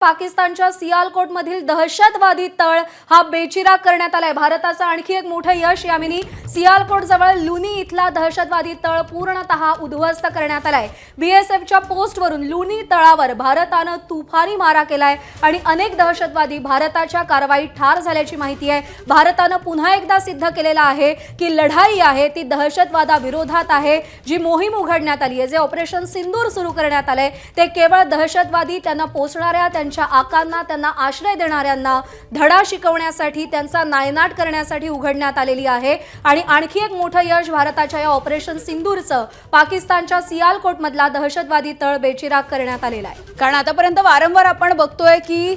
पाकिस्तानच्या सियालकोटमधील दहशतवादी तळ हा बेचिराग करण्यात आलाय. भारताचं आणखी एक मोठं यश यामिनी सियालकोट जवळ लुनी इथला दहशतवादी तळ पूर्णतः उद्ध्वस्त करण्यात आलाय. बीएसएफच्या पोस्टवरून लुनी तळावर भारतानं तुफानी मारा केलाय आणि अनेक दहशतवादी भारताच्या कारवाईत ठार झाल्याची माहिती आहे. भारतानं पुन्हा एकदा सिद्ध केलेलं आहे की लढाई आहे ती दहशतवादाविरोधात आहे जी मोहीम उघडण्यात आली आहे जे ऑपरेशन सिंदूर सुरू करण्यात आलंय ते केवळ दहशतवादी त्यांना पोचणाऱ्या त्यांच्या आकांना त्यांना आश्रय देणाऱ्यांना धडा शिकवण्यासाठी त्यांचा नायनाट करण्यासाठी उघडण्यात आलेली आहे. आणि आणखी एक मोठं यश भारताच्या या ऑपरेशन सिंदूरचं पाकिस्तानच्या सियालकोटमधला दहशतवादी तळ बेचिराग करण्यात आलेला आहे. कारण आतापर्यंत वारंवार आपण बघतोय की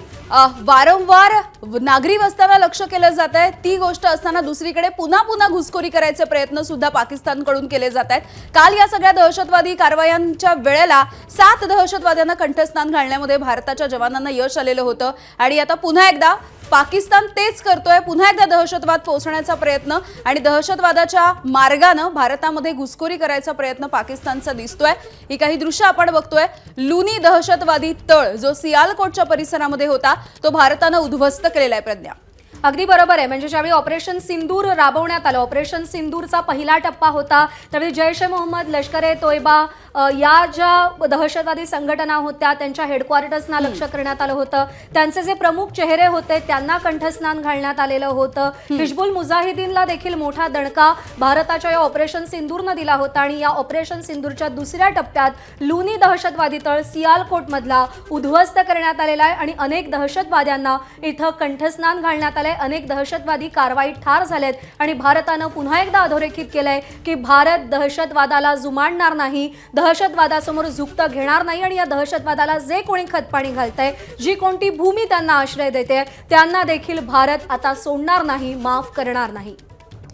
वारंवार नागरी वस्त्यांना लक्ष केलं जात आहे. ती गोष्ट असताना दुसरीकडे पुन्हा पुन्हा घुसखोरी करायचे प्रयत्न सुद्धा पाकिस्तानकडून केले जात आहेत. काल या सगळ्या दहशतवादी कारवायांच्या वेळेला सात दहशतवाद्यांना कंठस्नान घालण्यामध्ये भारताच्या जवानांना यश आलेलं होतं. आणि आता पुन्हा एकदा पाकिस्तान तेच करतोय. पुन्हा एकदा दहशतवाद पोहोचण्याचा प्रयत्न आणि दहशतवादाच्या मार्गानं भारतामध्ये घुसखोरी करायचा प्रयत्न पाकिस्तानचा दिसतोय. ही काही दृश्य आपण बघतोय. लुनी दहशतवादी तळ जो सियालकोटच्या परिसरामध्ये होता तो भारतानं उद्ध्वस्त केलेला आहे प्रज्ञा. अगदी बरोबर आहे. म्हणजे ज्यावेळी ऑपरेशन सिंदूर राबवण्यात आलं ऑपरेशन सिंदूरचा पहिला टप्पा होता त्यावेळी जैश ए मोहम्मद लष्कर ए तोयबा या ज्या दहशतवादी संघटना होत्या त्यांच्या हेडक्वार्टर्सना लक्ष करण्यात आलं होतं. त्यांचे जे प्रमुख चेहरे होते त्यांना कंठस्नान घालण्यात आलेलं होतं. हिजबुल मुजाहिदीनला देखील मोठा दणका भारताच्या या ऑपरेशन सिंदूरनं दिला होता आणि या ऑपरेशन सिंदूरच्या दुसऱ्या टप्प्यात लुनी दहशतवादी तळ सियालकोटमधला उद्ध्वस्त करण्यात आलेला आहे आणि अनेक दहशतवाद्यांना इथं कंठस्नान घालण्यात आलंय. अनेक दहशतवादी कारवाईत ठार झालेत आणि भारतानं पुन्हा एकदा अधोरेखित केलंय की भारत दहशतवादाला जुमानणार नाही. दहशतवादासमोर झुकतं घेणार नाही आणि या दहशतवादाला जे कोणी खतपाणी घालतंय जी कोणती भूमी त्यांना आश्रय देते त्यांना देखील भारत आता सोडणार नाही माफ करणार नाही.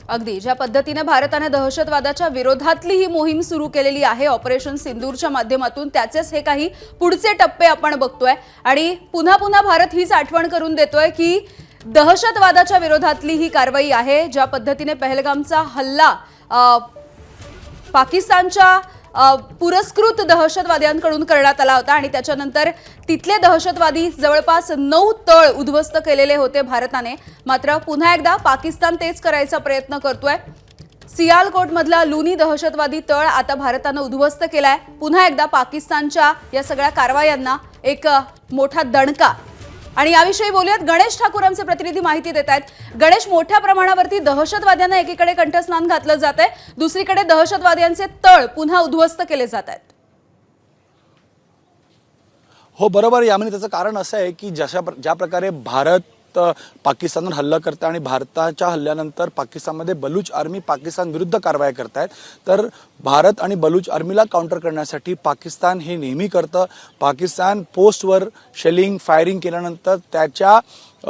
अगदी ज्या पद्धतीने भारताने दहशतवादाच्या विरोधातली ही मोहीम सुरू केलेली आहे ऑपरेशन सिंदूरच्या माध्यमातून त्याचेच हे काही पुढचे टप्पे आपण बघतोय. आणि पुन्हा पुन्हा भारत हीच आठवण करून देतोय की दहशतवादाच्या विरोधातली ही कारवाई आहे ज्या पद्धतीने पहलगामचा हल्ला पाकिस्तानच्या पुरस्कृत दहशतवाद्यांकडून करण्यात आला होता आणि त्याच्यानंतर तिथले दहशतवादी जवळपास नऊ तळ उद्ध्वस्त केलेले होते भारताने. मात्र पुन्हा एकदा पाकिस्तान तेच करायचा प्रयत्न करतोय. सियालकोटमधला लुनी दहशतवादी तळ आता भारतानं उद्ध्वस्त केलाय. पुन्हा एकदा पाकिस्तानच्या या सगळ्या कारवायांना एक मोठा दणका आणि याविषयी बोलूयात. गणेश ठाकूर आमचे प्रतिनिधी माहिती देत आहेत. गणेश मोठ्या प्रमाणावरती दहशतवाद्यांना एकीकडे कंठस्नान घातलं जात आहे दुसरीकडे दहशतवाद्यांचे तळ पुन्हा उद्ध्वस्त केले जात आहेत हो बरोबर. यामध्ये त्याचं कारण असं आहे की जशा प्र- ज्या प्रकारे भारत पाकिस्तानवर हल्ला करतं आणि भारताच्या हल्ल्यानंतर पाकिस्तानमध्ये बलूच आर्मी पाकिस्तान विरुद्ध कारवाया आहेत तर भारत आणि बलूच आर्मीला काउंटर करण्यासाठी पाकिस्तान हे नेहमी करतं. पाकिस्तान पोस्टवर शेलिंग फायरिंग केल्यानंतर त्याच्या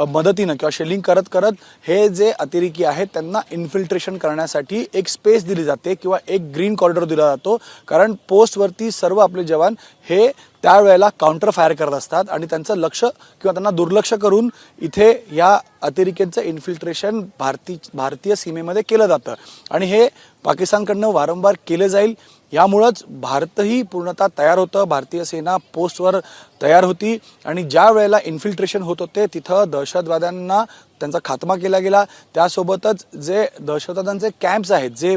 मदतीनं किंवा शेलिंग करत करत हे जे अतिरेकी आहेत त्यांना इन्फिल्ट्रेशन करण्यासाठी एक स्पेस दिली जाते किंवा एक ग्रीन कॉरिडॉर दिला जातो. कारण पोस्टवरती सर्व आपले जवान हे त्यावेळेला काउंटर फायर करत असतात आणि त्यांचं लक्ष किंवा त्यांना दुर्लक्ष करून इथे या अतिरेक्यांचं इन्फिल्ट्रेशन भारती भारतीय सीमेमध्ये केलं जातं. आणि हे पाकिस्तानकडनं वारंवार केलं जाईल. यामुळंच भारतही पूर्णतः तयार होतं. भारतीय सेना पोस्टवर तयार होती आणि ज्या वेळेला इन्फिल्ट्रेशन होत होते तिथं दहशतवाद्यांना त्यांचा खात्मा केला गेला. त्यासोबतच जे दहशतवाद्यांचे कॅम्प्स आहेत जे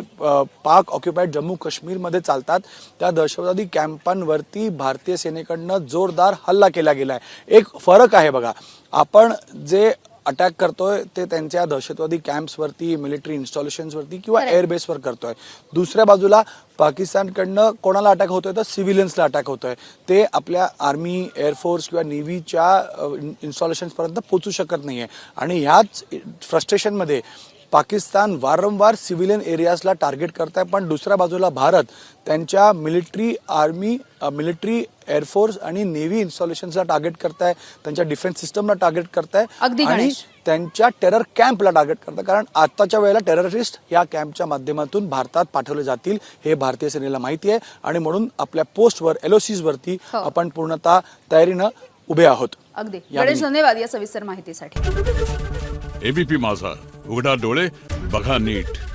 पाक ऑक्युपाईड जम्मू काश्मीरमध्ये चालतात त्या दहशतवादी कॅम्पांवरती भारतीय सेनेकडनं जोरदार हल्ला केला गेला आहे एक फरक आहे बघा. आपण जे अटॅक करतोय ते त्यांच्या दहशतवादी कॅम्प्सवरती मिलिटरी इन्स्टॉलेशन्सवरती किंवा एअरबेसवर करतोय. दुसऱ्या बाजूला पाकिस्तानकडनं कोणाला अटॅक होतोय तर सिव्हिलियन्सला अटॅक होतोय. ते आपल्या आर्मी एअरफोर्स किंवा नेव्हीच्या इन्स्टॉलेशन्सपर्यंत पोचू शकत नाहीये. आणि ह्याच फ्रस्ट्रेशनमध्ये पाकिस्तान वारंवार सिव्हिलियन एरियाजला टार्गेट करत आहे पण दुसऱ्या बाजूला भारत त्यांच्या military army military air force आणि नेव्ही इन्स्टॉलेशन्सला टार्गेट करताय त्यांच्या डिफेन्स सिस्टमला टार्गेट करताय अगदी आणि. त्यांच्या टेरर कॅम्पला टार्गेट करतात कारण आताच्या वेळेला टेररिस्ट या कॅम्पच्या माध्यमातून भारतात पाठवले जातील हे भारतीय सेनेला माहिती आहे आणि म्हणून आपल्या पोस्टवर एलओसीज वरती हो. आपण पूर्णतः तयारीनं उभे आहोत अगदी. गणेश धन्यवाद या सविस्तर माहितीसाठी एबीपी माझा उघडा डोळे बघा नीट.